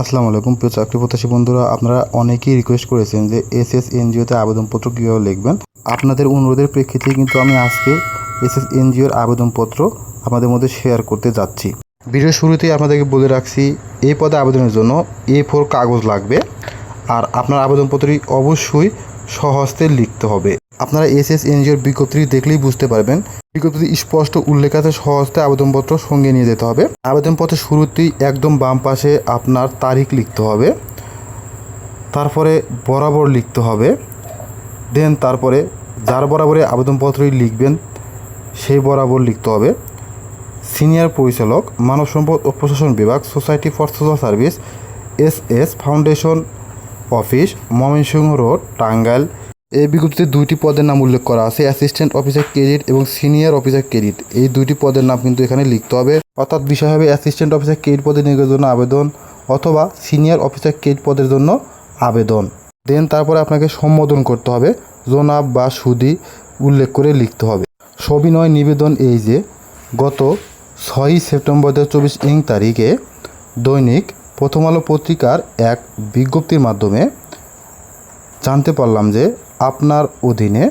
আসসালামু আলাইকুম, প্রিয় চাকরি প্রত্যাশী বন্ধুরা, আপনারা অনেকেই রিকোয়েস্ট করেছেন যে এস এস এনজিওতে আবেদনপত্র কীভাবে লিখবেন। আপনাদের অনুরোধের প্রেক্ষিতে কিন্তু আমি আজকে এস এস এনজিওর আবেদনপত্র আপনাদের মধ্যে শেয়ার করতে যাচ্ছি। ভিডিওর শুরুতেই আপনাদেরকে বলে রাখছি, এই পদে আবেদনের জন্য এ ফোর কাগজ লাগবে, আর আপনার আবেদনপত্রটি অবশ্যই সহস্তে লিখতে হবে। আপনারা এস এস এনজিওর বিজ্ঞপ্তি দেখলেই বুঝতে পারবেন। বিজ্ঞপ্তি স্পষ্ট উল্লেখ আছে, সহজতে আবেদনপত্র সঙ্গে নিয়ে যেতে হবে। আবেদনপত্রের শুরুতেই একদম বাম পাশে আপনার তারিখ লিখতে হবে। তারপরে বরাবর লিখতে হবে। দেন তারপরে যার বরাবরে আবেদনপত্রই লিখবেন, সেই বরাবর লিখতে হবে। সিনিয়র পরিচালক, মানব সম্পদ ও প্রশাসন বিভাগ, society for social service, S S foundation office, Mymensingh road, Tangail. এই বিজ্ঞপ্তিতে দুইটি পদের নাম উল্লেখ করা আছে। অ্যাসিস্ট্যান্ট অফিসার ক্রেডিট এবং সিনিয়র অফিসার ক্রেডিট। এই দুইটি পদের নাম কিন্তু এখানে লিখতে হবে। অর্থাৎ বিষয় হবে অ্যাসিস্ট্যান্ট অফিসার ক্রেডিট পদে নিয়োগের জন্য আবেদন অথবা সিনিয়র অফিসার ক্রেডিট পদের জন্য আবেদন। দেন তারপরে আপনাকে সম্বোধন করতে হবে। জোনাব বা সুদি উল্লেখ করে লিখতে হবে। সবিনয় নিবেদন এই যে, গত ছয়ই সেপ্টেম্বর দু চব্বিশ ইং তারিখে দৈনিক প্রথম আলো পত্রিকার এক বিজ্ঞপ্তির মাধ্যমে জানতে পারলাম যে আপনার অধীনে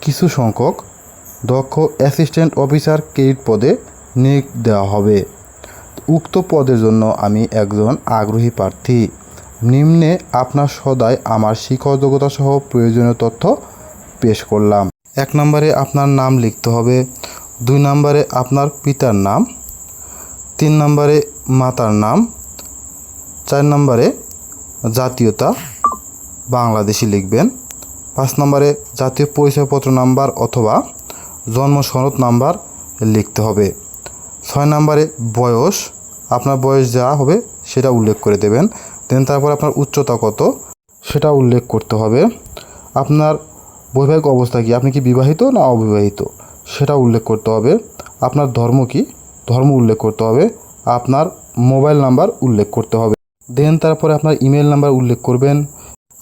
কিছু সংখ্যক দক্ষ অ্যাসিস্ট্যান্ট অফিসার ক্রেডিট পদে নিয়োগ দেওয়া হবে। উক্ত পদের জন্য আমি একজন আগ্রহী প্রার্থী। নিম্নে আপনার সদায় আমার শিক্ষাযোগ্যতা সহ প্রয়োজনীয় তথ্য পেশ করলাম। এক নম্বরে আপনার নাম লিখতে হবে। দুই নম্বরে আপনার পিতার নাম। তিন নম্বরে মাতার নাম। চার নম্বরে জাতীয়তা বাংলাদেশি লিখবেন। পাঁচ নম্বরে জাতীয় পরিচয়পত্র নাম্বার অথবা জন্ম সনদ নাম্বার লিখতে হবে। ছয় নম্বরে বয়স, আপনার বয়স যা হবে সেটা উল্লেখ করে দেবেন। দেন তারপর আপনার উচ্চতা কত সেটা উল্লেখ করতে হবে। আপনার বৈবাহিক অবস্থা কি, আপনি কি বিবাহিত না অবিবাহিত সেটা উল্লেখ করতে হবে। আপনার ধর্ম কি, ধর্ম উল্লেখ করতে হবে। আপনার মোবাইল নাম্বার উল্লেখ করতে হবে। দেন তারপরে আপনার ইমেল নাম্বার উল্লেখ করবেন।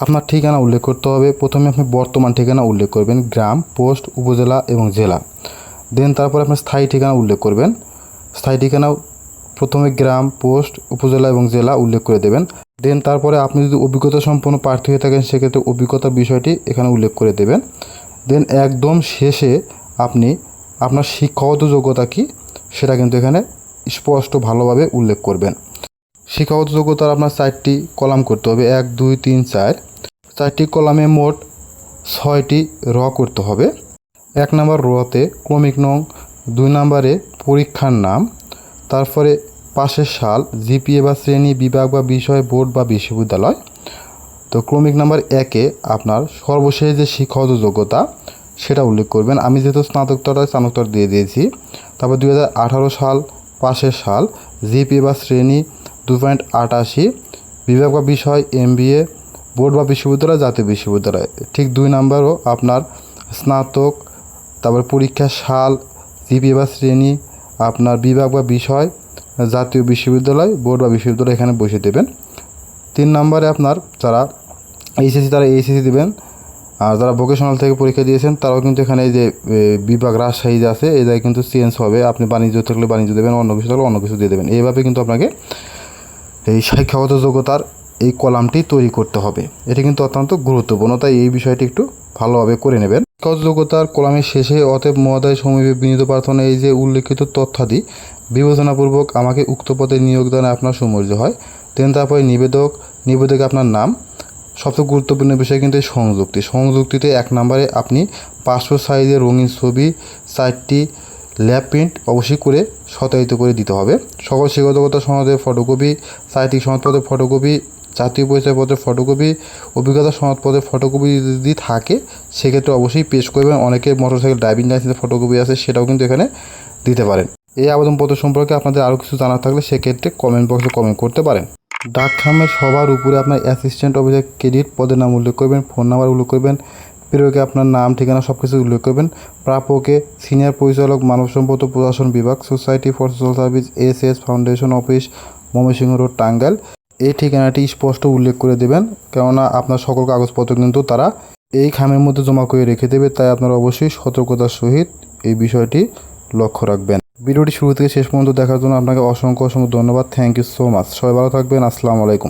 আপনার ঠিকানা উল্লেখ করতে হবে। প্রথমে আপনি বর্তমান ঠিকানা উল্লেখ করবেন, গ্রাম, পোস্ট, উপজেলা এবং জেলা। দেন তারপরে আপনার স্থায়ী ঠিকানা উল্লেখ করবেন। স্থায়ী ঠিকানাও প্রথমে গ্রাম, পোস্ট, উপজেলা এবং জেলা উল্লেখ করে দেবেন। দেন তারপরে আপনি যদি অভিজ্ঞতা সম্পন্ন প্রার্থী হয়ে থাকেন, সেক্ষেত্রে অভিজ্ঞতার বিষয়টি এখানে উল্লেখ করে দেবেন। দেন একদম শেষে আপনি আপনার শিক্ষাগত যোগ্যতা কী, সেটা কিন্তু এখানে স্পষ্ট ভালোভাবে উল্লেখ করবেন। শিক্ষাগত যোগ্যতার আপনার চারটি কলাম করতে হবে। এক, দুই, তিন, চার। চারটি কলামে মোট ছয়টি র করতে হবে। এক নম্বর রতে ক্রমিক নং, দুই নম্বরে পরীক্ষার নাম, তারপরে পাশের সাল, জিপিএ বা শ্রেণি, বিভাগ বা বিষয়, বোর্ড বা বিশ্ববিদ্যালয়। তো ক্রমিক নাম্বার একে আপনার সর্বশেষ যে শিক্ষাগত যোগ্যতা, সেটা উল্লেখ করবেন। আমি যেহেতু স্নাতকতরটা স্নাতকোত্তর দিয়ে দিয়েছি, তারপর দুই হাজার আঠারো সাল পাশের সাল, জিপিএ বা শ্রেণি দু পয়েন্ট আটাশি, বিভাগ বা বিষয়, এমবিএ বোর্ড বা বিশ্ববিদ্যালয়, জাতীয় বিশ্ববিদ্যালয়। ঠিক দুই নাম্বারও আপনার স্নাতক, তারপর পরীক্ষার সাল, জিপিএ বা শ্রেণি, আপনার বিভাগ বা বিষয়, জাতীয় বিশ্ববিদ্যালয় বোর্ড বা বিশ্ববিদ্যালয় এখানে বসে দেবেন। তিন নম্বরে আপনার যারা এইচএসসি, তারা এইচএসসি দেবেন। আর যারা ভোকেশনাল থেকে পরীক্ষা দিয়েছেন, তারাও কিন্তু এখানে এই যে বিভাগ রাজশাহী যে আছে, এই জায়গায় কিন্তু চেঞ্জ হবে। আপনি বাণিজ্য থাকলে বাণিজ্য দেবেন, অন্য কিছু থাকলে অন্য কিছু দিয়ে দেবেন। এইভাবে কিন্তু আপনাকে এই শিক্ষাগত যোগ্যতার এই কলামটি তৈরি করতে হবে। এটি কিন্তু অত্যন্ত গুরুত্বপূর্ণ, তাই এই বিষয়টি একটু ভালোভাবে করে নেবেন। যোগ্যতার কলামের শেষে অতএব মহোদয় সমীপে বিনীত প্রার্থনা এই যে উল্লেখিত তথ্যাদি বিবেচনাপূর্বক আমাকে উক্ত পদে নিয়োগদানে আপনার সমর্য হয়। দেন তারপরে নিবেদক নিবেদকে আপনার নাম। সবচেয়ে গুরুত্বপূর্ণ বিষয় কিন্তু এই সংযুক্তি। সংযুক্তিতে এক নম্বরে আপনি পাসপোর্ট সাইজের রঙিন ছবি, চারটি ল্যাব প্রিন্ট অবশ্যই করে সত্যায়িত করে দিতে হবে। সকল শিক্ষকতা সনদের ফটোকপি সাহিত্যিক সনদপত্রের ফটোকপি জাতীয় পরিচয়পত্রের ফটোকপি অভিজ্ঞতা সনদপত্রের ফটোকপি যদি থাকে, সেক্ষেত্রে অবশ্যই পেশ করবেন অনেকে মোটরসাইকেল ড্রাইভিং লাইসেন্সের ফটোকপি আছে, সেটাও কিন্তু এখানে দিতে পারেন। এই আবেদনপত্র সম্পর্কে আপনাদের আরও কিছু জানার থাকলে সেক্ষেত্রে কমেন্ট বক্সে কমেন্ট করতে পারেন। ডাকখামের সবার উপরে আপনার অ্যাসিস্ট্যান্ট অফিসার ক্রেডিট পদের নাম উল্লেখ করবেন ফোন নাম্বার উল্লেখ করবেন প্রেরকে আপনার নাম, ঠিকানা সব কিছু উল্লেখ করবেন। প্রাপকে সিনিয়র পরিচালক, মানব সম্পদ প্রশাসন বিভাগ society for social service S S foundation office Mymensingh road Tangail. এই ঠিকানাটি স্পষ্ট উল্লেখ করে দেবেন, কেননা আপনার সকল কাগজপত্র কিন্তু তারা এই খামের মধ্যে জমা করে রেখে দেবে, তাই আপনারা অবশ্যই সতর্কতার সহিত এই বিষয়টি লক্ষ্য রাখবেন। ভিডিওটি শুরু থেকে শেষ পর্যন্ত দেখার জন্য আপনাকে অসংখ্য অসংখ্য ধন্যবাদ। থ্যাংক ইউ সো মাচ সবাই ভালো থাকবেন। আসসালামু আলাইকুম।